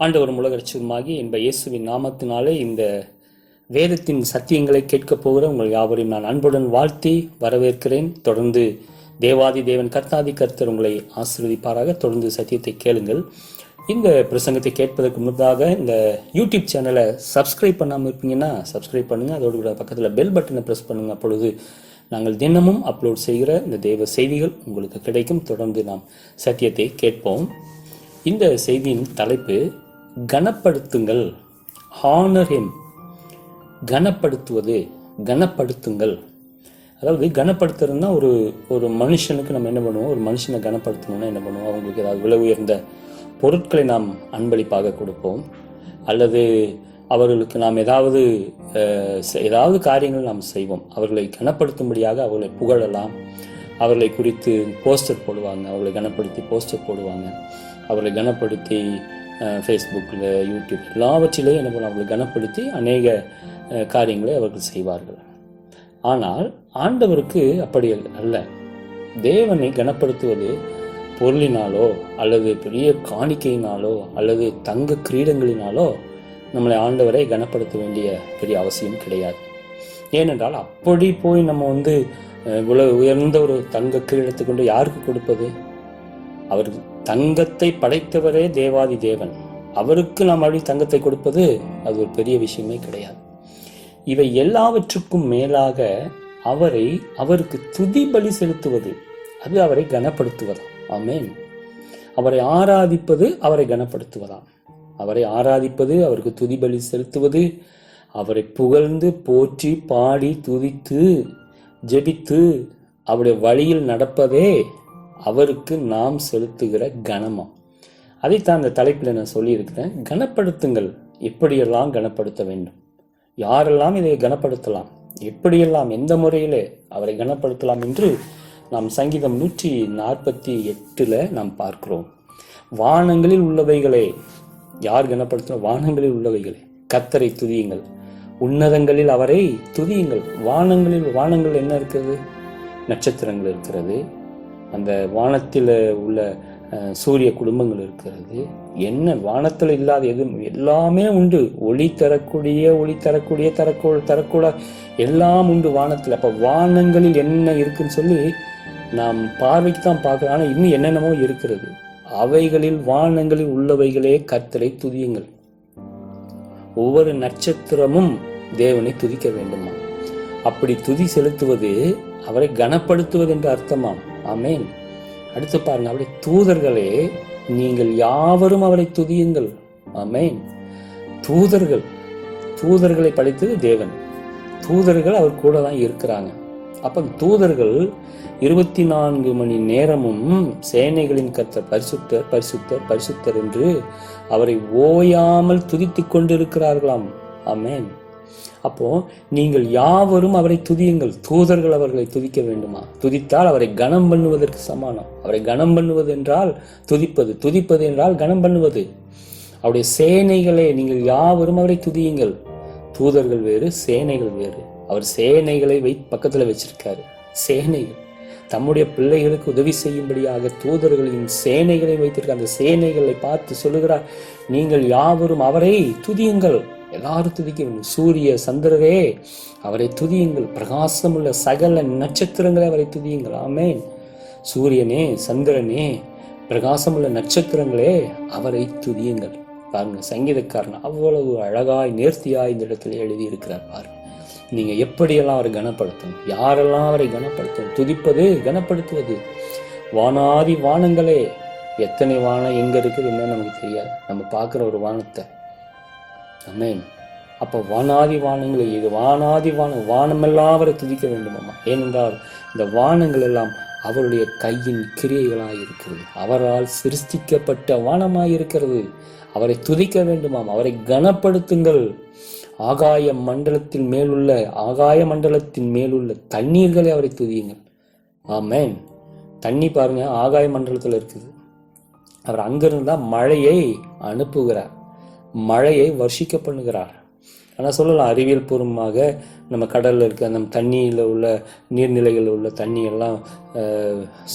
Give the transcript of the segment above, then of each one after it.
ஆண்டவர் உலகரட்சகமாகி என்ப இயேசுவின் நாமத்தினாலே இந்த வேதத்தின் சத்தியங்களை கேட்கப் போகிற உங்கள் யாவரையும் நான் அன்புடன் வாழ்த்தி வரவேற்கிறேன். தொடர்ந்து தேவாதி தேவன் கர்த்தாதி கர்த்தர் உங்களை ஆசீர்வதிப்பாராக. தொடர்ந்து சத்தியத்தை கேளுங்கள். இந்த பிரசங்கத்தை கேட்பதற்கு முன்னதாக இந்த யூடியூப் சேனலை சப்ஸ்கிரைப் பண்ணாமல் இருப்பீங்கன்னா சப்ஸ்கிரைப் பண்ணுங்கள் அதோடு கூட பக்கத்தில் பெல் பட்டனை ப்ரெஸ் பண்ணுங்கள் அப்பொழுது நாங்கள் தினமும் அப்லோட் செய்கிற இந்த தேவ செய்திகள் உங்களுக்கு கிடைக்கும். தொடர்ந்து நாம் சத்தியத்தை கேட்போம். இந்த செய்தியின் தலைப்பு கனப்படுத்துங்கள். Honour him கனப்படுத்துவது கனப்படுத்துங்கள். அதாவது கனப்படுத்துறதுனா ஒரு ஒரு மனுஷனுக்கு நம்ம என்ன பண்ணுவோம்? ஒரு மனுஷனை கனப்படுத்தணும்னா என்ன பண்ணுவோம்? அவங்களுக்கு ஏதாவது விலை உயர்ந்த பொருட்களை நாம் அன்பளிப்பாக கொடுப்போம். அல்லது அவர்களுக்கு நாம் ஏதாவது ஏதாவது காரியங்கள் நாம் செய்வோம். அவர்களை கனப்படுத்தும்படியாக அவர்களை புகழலாம். அவர்களை குறித்து போஸ்டர் போடுவாங்க. அவர்களை கனப்படுத்தி போஸ்டர் போடுவாங்க. அவர்களை கனப்படுத்தி ஃபேஸ்புக்கில் யூடியூப் எல்லாவற்றிலையும் என்ன பண்ண அவர்களை கனப்படுத்தி அநேக காரியங்களை அவர்கள் செய்வார்கள். ஆனால் ஆண்டவருக்கு அப்படி அல்ல. தேவனை கனப்படுத்துவது பொருளினாலோ அல்லது பெரிய காணிக்கையினாலோ அல்லது தங்க கிரீடங்களினாலோ நம்மளை ஆண்டவரை கனப்படுத்த வேண்டிய பெரிய அவசியம் கிடையாது. ஏனென்றால் அப்படி போய் நம்ம வந்து அஹ், இவ்வளவு உயர்ந்த ஒரு தங்க கிரீடத்தை கொண்டு யாருக்கு கொடுப்பது? அவர் தங்கத்தை படைத்தவரே தேவாதி தேவன். அவருக்கு நாம் அப்படி தங்கத்தை கொடுப்பது அது ஒரு பெரிய விஷயமே கிடையாது. இவை எல்லாவற்றுக்கும் மேலாக அவரை அவருக்கு துதி பலி செலுத்துவது அது அவரை கனப்படுத்துவதாம். ஆமேன். அவரை ஆராதிப்பது அவரை கனப்படுத்துவதாம். அவரை ஆராதிப்பது அவருக்கு துதி பலி செலுத்துவது அவரை புகழ்ந்து போற்றி பாடி துதித்து ஜெபித்து அவருடைய வழியில் நடப்பதே அவருக்கு நாம் செலுத்துகிற கனமாம் அதைத்தான் அந்த தலைப்பில் நான் சொல்லியிருக்கிறேன். கனப்படுத்துங்கள். எப்படியெல்லாம் கனப்படுத்த வேண்டும்? யாரெல்லாம் இதை கனப்படுத்தலாம்? எப்படியெல்லாம் எந்த முறையிலே அவரை கனப்படுத்தலாம் என்று நாம் சங்கீதம் நூற்றி நாற்பத்தி எட்டில் நாம் பார்க்கிறோம். வானங்களில் உள்ளவைகளே. யார் கனப்படுத்தணும்? வானங்களில் உள்ளவைகளே. கத்தரை துதியுங்கள். உன்னதங்களில் அவரை துதியுங்கள். வானங்களில் வானங்கள் என்ன இருக்கிறது? நட்சத்திரங்கள் இருக்கிறது. அந்த வானத்தில் உள்ள சூரிய குடும்பங்கள் இருக்கிறது. என்ன வானத்தில் இல்லாத எதுவும் எல்லாமே உண்டு. ஒளி தரக்கூடிய ஒளி தரக்கூடிய தரக்கூ தரக்கூட எல்லாம் உண்டு வானத்தில். அப்போ வானங்களில் என்ன இருக்குன்னு சொல்லி நாம் பார்வைக்கு தான் பார்க்குறோம். ஆனால் இன்னும் என்னென்னமோ இருக்கிறது. அவைகளில் வானங்களில் உள்ளவைகளே கர்த்தரை துதியுங்கள். ஒவ்வொரு நட்சத்திரமும் தேவனை துதிக்க வேண்டுமா அப்படி துதி செலுத்துவது அவரை கனப்படுத்துவது என்று அர்த்தமாம். ஆமென். அடுத்து பாருங்க அவருடைய தூதர்களே நீங்கள் யாவரும் அவரை துதியுங்கள். ஆமென். தூதர்கள் தூதர்களை படைத்தது தேவன். தூதர்கள் அவர் கூட தான் இருக்கிறாங்க. அப்ப தூதர்கள் இருபத்தி நான்கு மணி நேரமும் சேனைகளின் கத்த பரிசுத்தர் பரிசுத்தர் பரிசுத்தர் என்று அவரை ஓயாமல் துதித்துக் கொண்டிருக்கிறார்களாம். ஆமென். அப்போ நீங்கள் யாவரும் அவரை துதியுங்கள். தூதர்கள் அவர்களை துதிக்க வேண்டுமா? துதித்தால் அவரை கனம் பண்ணுவதற்கு சமானம். அவரை கனம் பண்ணுவது என்றால் துதிப்பது. துதிப்பது என்றால் கனம் பண்ணுவது. அவருடைய சேனைகளே நீங்கள் யாவரும் அவரை துதியுங்கள். தூதர்கள் வேறு சேனைகள் வேறு. அவர் சேனைகளை வை பக்கத்தில் வச்சிருக்காரு. சேனைகள். தம்முடைய பிள்ளைகளுக்கு உதவி செய்யும்படியாக தூதர்களின் சேனைகளை வைத்திருக்க அந்த சேனைகளை பார்த்து சொல்லுகிறார் நீங்கள் யாவரும் அவரை துதியுங்கள். எல்லாரும் துதிக்க சூரிய சந்திரரே அவரை துதியுங்கள். பிரகாசமுள்ள சகல நட்சத்திரங்களை அவரை துதியுங்கள். ஆமென். சூரியனே சந்திரனே பிரகாசமுள்ள நட்சத்திரங்களே அவரை துதியுங்கள். பாருங்க சங்கீதக்காரன் அவ்வளவு அழகாய் நேர்த்தியாய் இந்த இடத்துல எழுதி இருக்கிறார் பாருங்க நீங்க எப்படியெல்லாம் அவரை கனப்படுத்தணும்? யாரெல்லாம் அவரை கனப்படுத்தணும்? துதிப்பது கனப்படுத்துவது. வானாதி வானங்களே எத்தனை வானம் எங்க இருக்குது என்ன நமக்கு தெரியாது. நம்ம பார்க்குற ஒரு வானத்தை அமேன் அப்போ வானாதி வானங்களை இது வானாதி வானம் வானமெல்லாம் அவரை துதிக்க வேண்டுமாம்மா ஏனென்றால் இந்த வானங்கள் எல்லாம் அவருடைய கையின் கிரியைகளாக இருக்கிறது. அவரால் சிருஷ்டிக்கப்பட்ட வானமாக இருக்கிறது. அவரை துதிக்க வேண்டுமாம் அவரை கனப்படுத்துங்கள். ஆகாய மண்டலத்தின் மேலுள்ள ஆகாய மண்டலத்தின் மேலுள்ள தண்ணீர்களை அவரை துதியுங்கள். ஆமேன். தண்ணி பாருங்க ஆகாய மண்டலத்தில் இருக்குது. அவர் அங்கிருந்து மழையை அனுப்புகிறார். மழையை வர்ஷிக்க பண்ணுகிறார். ஆனால் சொல்லலாம் அறிவியல் பூர்வமாக நம்ம கடலில் இருக்க நம்ம தண்ணியில் உள்ள நீர்நிலைகளில் உள்ள தண்ணியெல்லாம்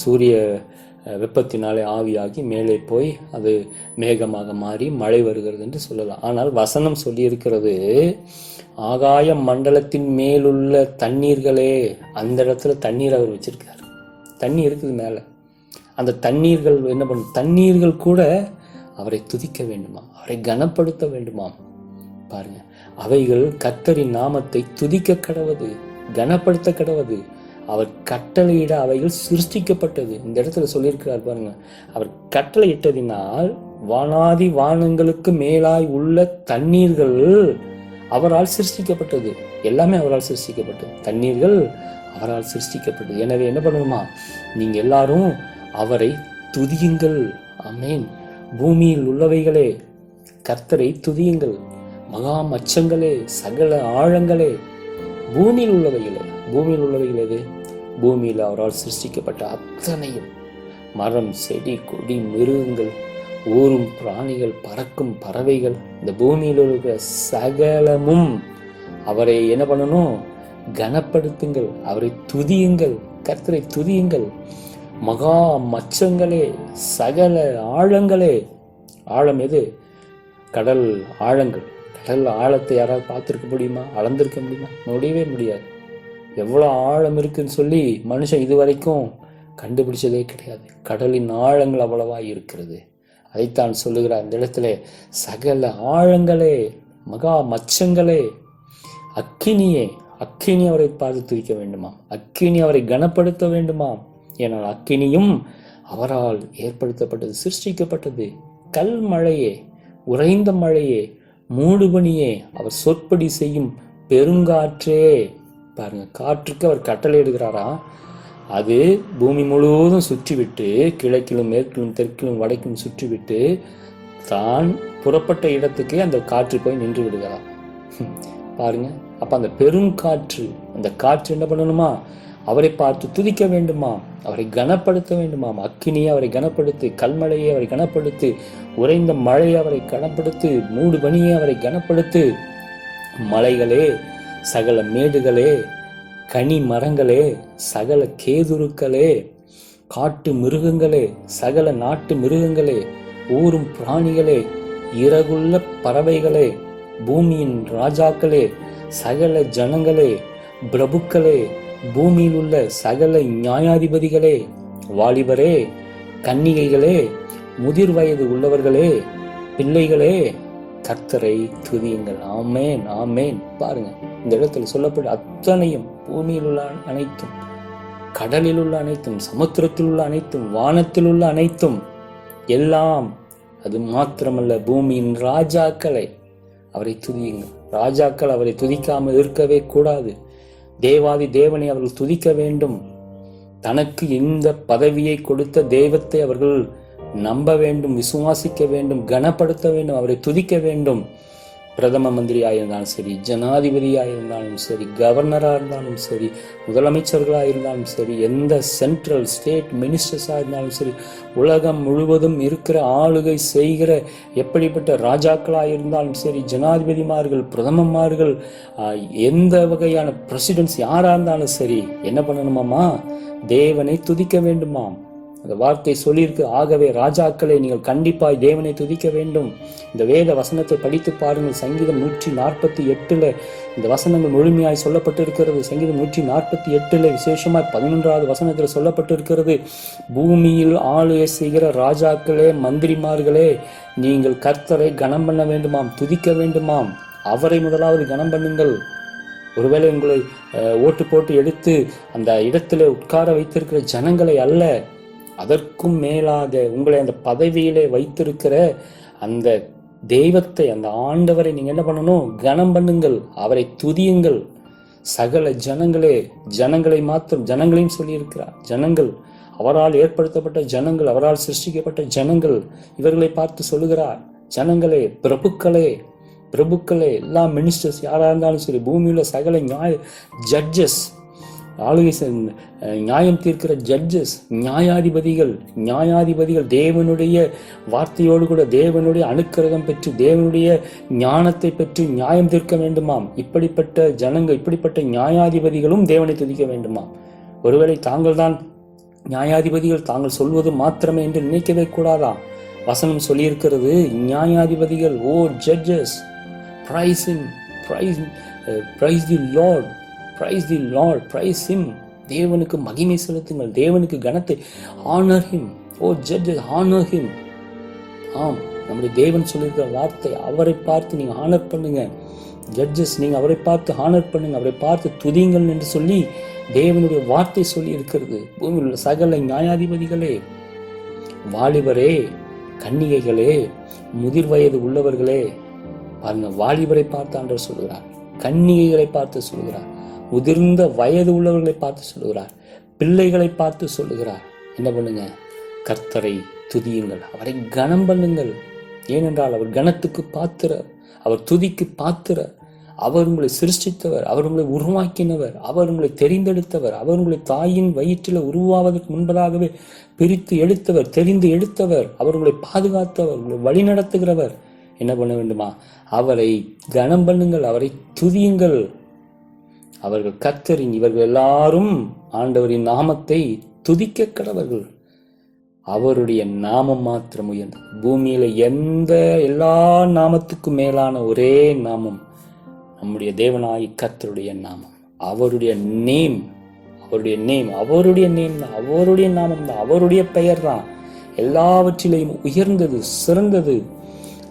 சூரிய வெப்பத்தினாலே ஆவியாகி மேலே போய் அது மேகமாக மாறி மழை வருகிறது என்று சொல்லலாம். ஆனால் வசனம் சொல்லியிருக்கிறது ஆகாய மண்டலத்தின் மேலுள்ள தண்ணீர்களே அந்த இடத்துல தண்ணீர் அவர் வச்சிருக்கார். தண்ணி இருக்குது மேலே. அந்த தண்ணீர்கள் என்ன பண்ணும்? தண்ணீர்கள் கூட அவரை துதிக்க வேண்டுமாம் அவரை கனப்படுத்த வேண்டுமாம் பாருங்க அவைகள் கத்தரின் நாமத்தை துதிக்க கடவது கனப்படுத்த கடவது. அவர் கட்டளையிட அவைகள் சிருஷ்டிக்கப்பட்டது. இந்த இடத்துல சொல்லியிருக்கிறார் பாருங்க அவர் கட்டளையிட்டதினால் வானாதி வானங்களுக்கு மேலாய் உள்ள தண்ணீர்கள் அவரால் சிருஷ்டிக்கப்பட்டது. எல்லாமே அவரால் சிருஷ்டிக்கப்பட்டது. தண்ணீர்கள் அவரால் சிருஷ்டிக்கப்பட்டது. எனவே என்ன பண்ணணுமா? நீங்க எல்லாரும் அவரை துதியுங்கள். அமேன் பூமியில் உள்ளவைகளே கர்த்தரை துதியுங்கள். மகா மச்சங்களே சகல ஆழங்களே. பூமியில் உள்ளவைகளே பூமியில் உள்ளவைகள் எது? பூமியில் அவரால் சிருஷ்டிக்கப்பட்ட அத்தனையும். மரம் செடி கொடி மிருகங்கள் ஊறும் பிராணிகள் பறக்கும் பறவைகள் இந்த பூமியில் இருக்கிற சகலமும் அவரை என்ன பண்ணணும்? கனப்படுத்துங்கள். அவரை துதியுங்கள். கர்த்தரை துதியுங்கள். மகா மச்சங்களே சகல ஆழங்களே. ஆழம் எது? கடல் ஆழங்கள். கடல் ஆழத்தை யாராவது பார்த்துருக்க முடியுமா? அளந்திருக்க முடியுமா? முடியவே முடியாது. எவ்வளோ ஆழம் இருக்குன்னு சொல்லி மனுஷன் இதுவரைக்கும் கண்டுபிடிச்சதே கிடையாது. கடலின் ஆழங்கள் அவ்வளவா இருக்கிறது. அதைத்தான் சொல்லுகிறார் அந்த இடத்துல சகல ஆழங்களே மகா மச்சங்களே அக்கினியே. அக்கினி அவரை பார்த்து துதிக்க வேண்டுமாம். அக்கினி அவரை கனப்படுத்த வேண்டுமாம். ஏனால் அக்கினியும் அவரால் ஏற்படுத்தப்பட்டது சிருஷ்டிக்கப்பட்டது. கல் மழையே உறைந்த மழையே மூடுபனியே அவர் சொற்படி செய்யும் பெருங்காற்றே. பாருங்க காற்றுக்கு அவர் கட்டளை இடுகிறாரா? அது பூமி முழுவதும் சுற்றிவிட்டு கிழக்கிலும் மேற்கிலும் தெற்கிலும் வடக்கிலும் சுற்றிவிட்டு தான் புறப்பட்ட இடத்துக்கே அந்த காற்று போய் நின்று விடுகிறார். பாருங்க அப்ப அந்த பெருங்காற்று அந்த காற்று என்ன பண்ணணுமா? அவரை பார்த்து துதிக்க வேண்டுமாம் அவரை கனப்படுத்த வேண்டுமாம். அக்கினியை அவரை கனப்படுத்து கல்மழையை அவரை கனப்படுத்து உறைந்த மழையை அவரை கனப்படுத்து மூடு பணியை அவரை கனப்படுத்து. மலைகளே சகல மேடுகளே கனி மரங்களே சகல கேதுருக்களே காட்டு மிருகங்களே சகல நாட்டு மிருகங்களே ஊரும் பிராணிகளே இறகுள்ள பறவைகளே பூமியின் ராஜாக்களே சகல ஜனங்களே பிரபுக்களே பூமியில் உள்ள சகல நியாயாதிபதிகளே வாலிபரே கன்னிகைகளே முதிர் வயது உள்ளவர்களே பிள்ளைகளே கர்த்தரை துதியுங்கள். ஆமேன் ஆமேன். பாருங்க இந்த இடத்துல சொல்லப்பட்ட அத்தனையும் பூமியில் உள்ள அனைத்தும் கடலில் உள்ள அனைத்தும் சமுத்திரத்தில் உள்ள அனைத்தும் வானத்தில் உள்ள அனைத்தும் எல்லாம் அது மாத்திரமல்ல பூமியின் ராஜாக்களை அவரை துதியுங்கள். ராஜாக்கள் அவரை துதிக்காமல் இருக்கவே கூடாது. தேவாதி தேவனை அவர்கள் துதிக்க வேண்டும். தனக்கு இந்த பதவியை கொடுத்த தெய்வத்தை அவர்கள் நம்ப வேண்டும் விசுவாசிக்க வேண்டும் கனப்படுத்த வேண்டும் அவரை துதிக்க வேண்டும். பிரதம மந்திரியாக இருந்தாலும் சரி ஜனாதிபதியாக இருந்தாலும் சரி கவர்னராக இருந்தாலும் சரி முதலமைச்சர்களாக இருந்தாலும் சரி எந்த சென்ட்ரல் ஸ்டேட் மினிஸ்டர்ஸாக இருந்தாலும் சரி உலகம் முழுவதும் இருக்கிற ஆளுகை செய்கிற எப்படிப்பட்ட ராஜாக்களாக இருந்தாலும் சரி ஜனாதிபதிமார்கள் பிரதமமார்கள் எந்த வகையான பிரசிடென்ட்ஸ் யாராக இருந்தாலும் சரி என்ன பண்ணணுமாம்மா? தேவனை துதிக்க வேண்டுமாம். அந்த வார்த்தை சொல்லியிருக்கு ஆகவே ராஜாக்களை நீங்கள் கண்டிப்பாய் தேவனை துதிக்க வேண்டும். இந்த வேத வசனத்தை படித்து பாருங்கள். சங்கீதம் நூற்றி நாற்பத்தி எட்டுல இந்த வசனங்கள் முழுமையாய் சொல்லப்பட்டிருக்கிறது. சங்கீதம் நூற்றி நாற்பத்தி எட்டுல விசேஷமாய் பதினொன்றாவது வசனத்தில் சொல்லப்பட்டிருக்கிறது பூமியில் ஆளுகை செய்கிற ராஜாக்களே மந்திரிமார்களே நீங்கள் கர்த்தரை கனம் பண்ண வேண்டுமாம் துதிக்க வேண்டுமாம். அவரை முதலாவது கனம் பண்ணுங்கள். ஒருவேளை உங்களை ஓட்டு போட்டு எடுத்து அந்த இடத்துல உட்கார வைத்திருக்கிற ஜனங்களை அல்ல அதற்கும் மேலாக உங்களை அந்த பதவியிலே வைத்திருக்கிற அந்த தெய்வத்தை அந்த ஆண்டவரை நீங்கள் என்ன பண்ணணும்? கனம் பண்ணுங்கள். அவரை துதியுங்கள். சகல ஜனங்களே ஜனங்களை மாத்திரம் ஜனங்களையும் சொல்லியிருக்கிறார். ஜனங்கள் அவரால் ஏற்படுத்தப்பட்ட ஜனங்கள் அவரால் சிருஷ்டிக்கப்பட்ட ஜனங்கள் இவர்களை பார்த்து சொல்லுகிறார். ஜனங்களே பிரபுக்களே பிரபுக்களே எல்லா மினிஸ்டர்ஸ் யாராக இருந்தாலும் சரி பூமியில் சகல நியாய ஜட்ஜஸ் ஆளுகை நியாயம் தீர்க்கிற ஜட்ஜஸ் நியாயாதிபதிகள் நியாயாதிபதிகள் தேவனுடைய வார்த்தையோடு கூட தேவனுடைய அனுக்கிரகம் பெற்று தேவனுடைய ஞானத்தை பெற்று நியாயம் தீர்க்க வேண்டுமாம். இப்படிப்பட்ட ஜனங்கள் இப்படிப்பட்ட நியாயாதிபதிகளும் தேவனை துதிக்க வேண்டுமாம். ஒருவேளை தாங்கள் தான் நியாயாதிபதிகள் தாங்கள் சொல்வது மாத்திரமே என்று நினைக்கவே கூடாதா? வசனம் சொல்லியிருக்கிறது நியாயாதிபதிகள் O judges praise in praise praise the Lord praise the Lord praise him தேவனுக்கு மகிமை செலுத்துங்கள் தேவனுக்கு கனத்தை. Honour him O judges honour him ஆம் நம்முடைய தேவன் சொல்லியிருக்கிற வார்த்தை அவரை பார்த்து நீங்கள் ஆனர் பண்ணுங்க. ஜட்ஜஸ் நீங்கள் அவரை பார்த்து ஆனர் பண்ணுங்க அவரை பார்த்து துதியுங்கள் என்று சொல்லி தேவனுடைய வார்த்தை சொல்லி இருக்கிறது பூமியில் உள்ள சகல நியாயாதிபதிகளே வாலிபரே கன்னிகைகளே முதிர் வயது உள்ளவர்களே பாருங்க வாலிபரை பார்த்து ஆண்டவர் சொல்கிறார் கன்னிகைகளை பார்த்து சொல்கிறார் முதிர்ந்த வயது உள்ளவர்களை பார்த்து சொல்லுகிறார். பிள்ளைகளை பார்த்து சொல்லுகிறார். என்ன பண்ணுங்க? கர்த்தரை துதியுங்கள். அவரை கனம் பண்ணுங்கள். ஏனென்றால் அவர் கனத்துக்கு பாத்திரர். அவர் துதிக்கு பாத்திரர். அவர் உங்களை சிருஷ்டித்தவர். அவர் உங்களை உருவாக்கினவர். அவர் உங்களை தெரிந்தெடுத்தவர். அவர் உங்களை தாயின் வயிற்றில் உருவாவதற்கு முன்பதாகவே பிரித்து எடுத்தவர் தெரிந்து எடுத்தவர். அவர் உங்களை பாதுகாத்தவர். உங்களை வழிநடத்துகிறவர் என்ன பண்ண வேண்டுமா? அவரை கனம் பண்ணுங்கள். அவரை துதியுங்கள். அவர்கள் கர்த்தரின் இவர்கள் எல்லாரும் ஆண்டவரின் நாமத்தை துதிக்க கடவர்கள். அவருடைய நாமம் மாத்திரம் உயர்ந்தது பூமியில எந்த எல்லா நாமத்துக்கும் மேலான ஒரே நாமம் நம்முடைய தேவனாய் கர்த்தருடைய நாமம். அவருடைய நேம் அவருடைய நேம் அவருடைய நேம் தான் அவருடைய நாமம் தான் அவருடைய பெயர் தான். எல்லாவற்றிலையும் உயர்ந்தது சிறந்தது.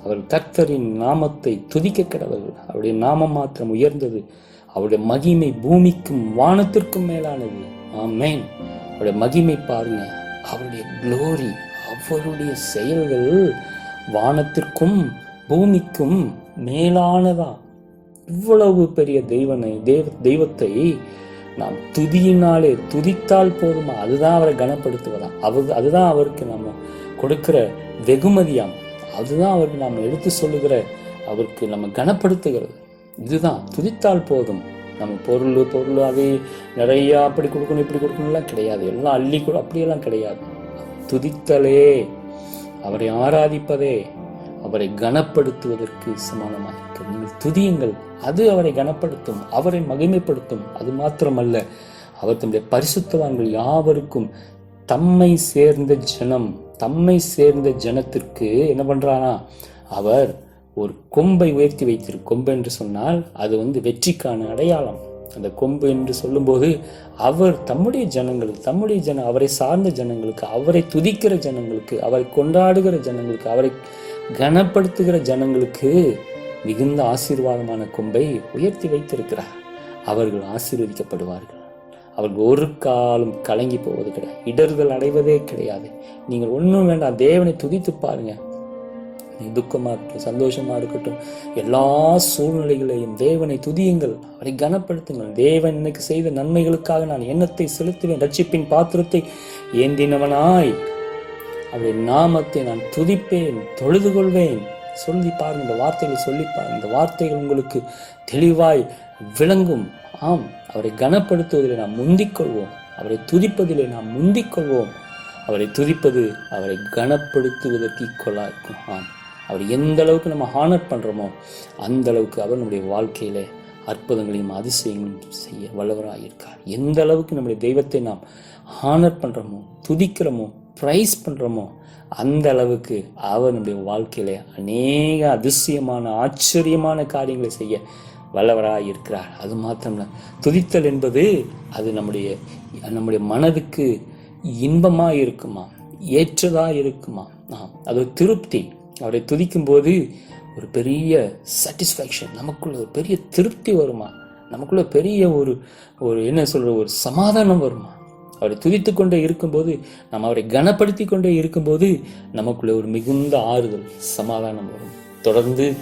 அவர் கர்த்தரின் நாமத்தை துதிக்க கடவர்கள். அவருடைய நாமம் மாத்திரம் உயர்ந்தது. அவருடைய மகிமை பூமிக்கும் வானத்திற்கும் மேலானது. ஆமேன். அவருடைய மகிமை பாருங்க. அவருடைய க்ளோரி அவருடைய செயல்கள் வானத்திற்கும் பூமிக்கும் மேலானதா? இவ்வளவு பெரிய தெய்வனை தெய்வ தெய்வத்தை நாம் துதியினாலே துதித்தால் போதுமா? அதுதான் அவரை கனப்படுத்துவதா? அவர் அதுதான் அவருக்கு நம்ம கொடுக்கிற வெகுமதியாம். அதுதான் அவருக்கு நாம் எடுத்து சொல்லுகிற அவருக்கு நம்ம கனப்படுத்துகிறது. இதுதான். துதித்தால் போதும். நம்ம பொருள் பொருள் அது நிறையா அப்படி கொடுக்கணும் இப்படி கொடுக்கணும்லாம் கிடையாது. எல்லாம் அள்ளி கொடு அப்படியெல்லாம் கிடையாது. துதித்தலே அவரை ஆராதிப்பதே அவரை கனப்படுத்துவதற்கு சமானமாக இருக்கிறது நீங்கள் துதியுங்கள். அது அவரை கனப்படுத்தும் அவரை மகிமைப்படுத்தும். அது மாத்திரமல்ல அவர் தம்முடைய பரிசுத்தவான்கள் யாவருக்கும் தம்மை சேர்ந்த ஜனம் தம்மை சேர்ந்த ஜனத்திற்கு என்ன பண்றானா? அவர் ஒரு கொம்பை உயர்த்தி வைத்திரு கொம்பு என்று சொன்னால் அது வந்து வெற்றிக்கான அடையாளம். அந்த கொம்பு என்று சொல்லும்போது அவர் தம்முடைய ஜனங்களுக்கு தம்முடைய ஜன அவரை சார்ந்த ஜனங்களுக்கு அவரை துதிக்கிற ஜனங்களுக்கு அவரை கொண்டாடுகிற ஜனங்களுக்கு அவரை கனப்படுத்துகிற ஜனங்களுக்கு மிகுந்த ஆசீர்வாதமான கொம்பை உயர்த்தி வைத்திருக்கிறார். அவர்கள் ஆசீர்வதிக்கப்படுவார்கள். அவர்கள் ஒரு காலம் கலங்கி போவது கிடையாது. இடர்கள் அடைவதே கிடையாது. நீங்கள் ஒன்றும் வேண்டாம். தேவனை துதித்து பாருங்கள் நீ துக்கமாக இருக்கட்டும் சந்தோஷமா இருக்கட்டும் எல்லா சூழ்நிலைகளையும் தேவனை துதியுங்கள் அவரை கனப்படுத்துங்கள். தேவன் எனக்கு செய்த நன்மைகளுக்காக நான் எண்ணத்தை செலுத்துவேன் ரட்சிப்பின் பாத்திரத்தை ஏந்தினவனாய். அவருடைய நாமத்தை நான் துதிப்பேன் தொழுது கொள்வேன். சொல்லி பாருங்க இந்த வார்த்தைகளை சொல்லி பாருங்க இந்த வார்த்தைகள் உங்களுக்கு தெளிவாய் விளங்கும். ஆம் அவரை கனப்படுத்துவதிலே நாம் முந்திக்கொள்வோம். அவரை துதிப்பதிலே நாம் முந்திக்கொள்வோம். அவரை துதிப்பது அவரை கனப்படுத்துவதற்கு ஈக்குவலாக இருக்கும். ஆம். அவர் எந்த அளவுக்கு நம்ம ஹானர் பண்ணுறோமோ அந்த அளவுக்கு அவர் நம்முடைய வாழ்க்கையில அற்புதங்களையும் அதிசயங்களையும் செய்ய வல்லவராக இருக்கார் எந்த அளவுக்கு நம்முடைய தெய்வத்தை நாம் ஹானர் பண்ணுறோமோ துதிக்கிறோமோ ப்ரைஸ் பண்ணுறோமோ அந்த அளவுக்கு அவர் நம்முடைய வாழ்க்கையில அநேக அதிசயமான ஆச்சரியமான காரியங்களை செய்ய வல்லவராக இருக்கிறார் அது மாத்திரம்ல துதித்தல் என்பது அது நம்முடைய நம்முடைய மனதுக்கு இன்பமாக இருக்குமா ஏற்றதாக இருக்குமா ஆம் அது திருப்தி. அவரை துதிக்கும் போது ஒரு பெரிய சாட்டிஸ்ஃபேக்ஷன் நமக்குள்ள ஒரு பெரிய திருப்தி வருமா? நமக்குள்ள பெரிய ஒரு ஒரு என்ன சொல்ற ஒரு சமாதானம் வருமா? அவரை துதித்து கொண்டே இருக்கும்போது நம்ம அவரை கனப்படுத்தி கொண்டே இருக்கும்போது நமக்குள்ள ஒரு மிகுந்த ஆறுதல் சமாதானம் வரும். தொடர்ந்து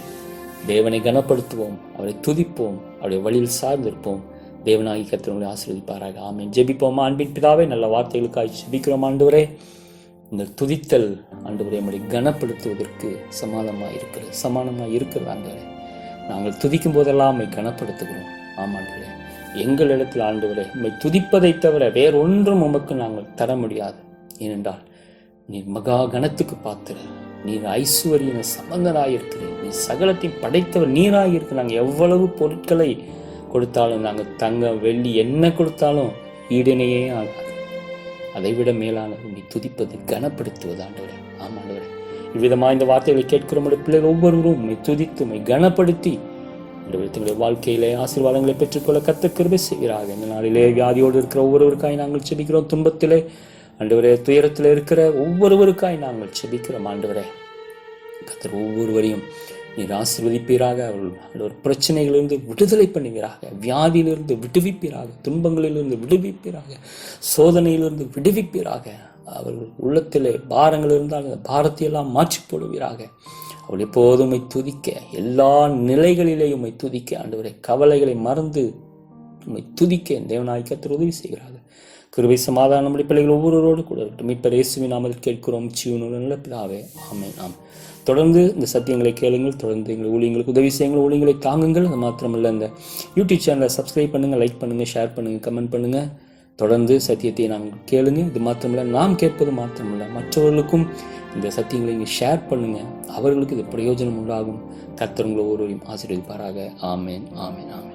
தேவனை கனப்படுத்துவோம் அவரை துதிப்போம் அவருடைய வழியில் சார்ந்திருப்போம். தேவனாகி கத்திரங்களை ஆசீர்வதிப்பாராக. ஆமேன். ஜெபிப்போமா. அன்பின் பிதாவே நல்ல வார்த்தைகளுக்காக ஜெபிக்கிறோம் ஆண்டவரே. இந்த துதித்தல் ஆண்டவரை நம்மளை கனப்படுத்துவதற்கு சமானமாக இருக்கிறது. சமானமாக இருக்கிறதாங்க நாங்கள் துதிக்கும் போதெல்லாம் அம்மை கனப்படுத்துகிறோம். ஆமாண்டவரே எங்களிடத்தில் ஆண்டவரே உண்மை துதிப்பதை தவிர வேறொன்றும் உமக்கு நாங்கள் தர முடியாது. ஏனென்றால் நீர் மகா கணத்துக்கு பார்த்துற நீர் ஐஸ்வர்யன சம்பந்தராயிருக்கிறீர் நீ சகலத்தையும் படைத்தவர் நீராயிருக்க நாங்கள் எவ்வளவு பொருட்களை கொடுத்தாலும் நாங்கள் தங்க வெள்ளி என்ன கொடுத்தாலும் ஈடுனையே ஆகாது அதைவிட மேலான உன்னை துதிப்பது கனப்படுத்துவது ஆண்டவரே. ஆமா ஆண்டவரே. இவ்விதமாக இந்த வார்த்தைகளை கேட்கிற பிள்ளைகள் ஒவ்வொருவரும் உண்மை துதித்து உண்மை கனப்படுத்தி தங்களுடைய வாழ்க்கையிலே ஆசீர்வாதங்களை பெற்றுக்கொள்ள கத்த கிருபை செய்கிறார்கள் இந்த நாளிலே வியாதியோடு இருக்கிற ஒவ்வொருவருக்காய் நாங்கள் செபிக்கிறோம். துன்பத்திலே ஆண்டவரே துயரத்தில் இருக்கிற ஒவ்வொருவருக்காய் நாங்கள் செபிக்கிறோம். ஆண்டவரே கத்தர் ஒவ்வொருவரையும் நீர் ஆசிர்வதிப்பீராக. அவர்கள் ஆண்டவர் பிரச்சனைகளிலிருந்து விடுதலை பண்ணுவீராக. வியாதியிலிருந்து விடுவிப்பீராக. துன்பங்களிலிருந்து விடுவிப்பீராக. சோதனையிலிருந்து விடுவிப்பீராக. அவர்கள் உள்ளத்திலே பாரங்கள் இருந்தால் அந்த பாரத்தையெல்லாம் மாற்றி போடுவீராக. அவள் எப்போதும் உம்மை துதிக்க எல்லா நிலைகளிலேயும் உம்மை துதிக்க அன்றுவரை கவலைகளை மறந்து உண்மை துதிக்க தேவநாயகத்தில் தேவனாய் உதவி செய்கிறார்கள் கிருபை சமாதானம் நம்முடைய பிள்ளைகள் ஒவ்வொருவரோடு கூட இருக்கட்டும். இப்போ இயேசுவின் நாமத்தில் கேட்கிறோம். ஜீவனுள்ள நல்ல பிதாவே நாம் ஆம் தொடர்ந்து இந்த சத்தியங்களை கேளுங்கள் தொடர்ந்து எங்கள் ஊழியங்களுக்கு உதவி செய்யுங்கள் ஊழியங்களை தாங்குங்கள். அது மாத்திரமல்ல இந்த யூடியூப் சேனலை சப்ஸ்கிரைப் பண்ணுங்கள் லைக் பண்ணுங்கள் ஷேர் பண்ணுங்கள் கமெண்ட் பண்ணுங்கள் தொடர்ந்து சத்தியத்தை நாங்கள் கேளுங்க. இது மாத்திரமில்லை நாம் கேட்பது மாத்திரமல்ல. மற்றவர்களுக்கும் இந்த சத்தியங்களை நீங்கள் ஷேர் பண்ணுங்கள் அவர்களுக்கு இது பிரயோஜனம் உண்டாகும். கத்தவங்களை ஒருவரையும் ஆசீர்வதிப்பாராக. ஆமேன் ஆமேன் ஆமேன்.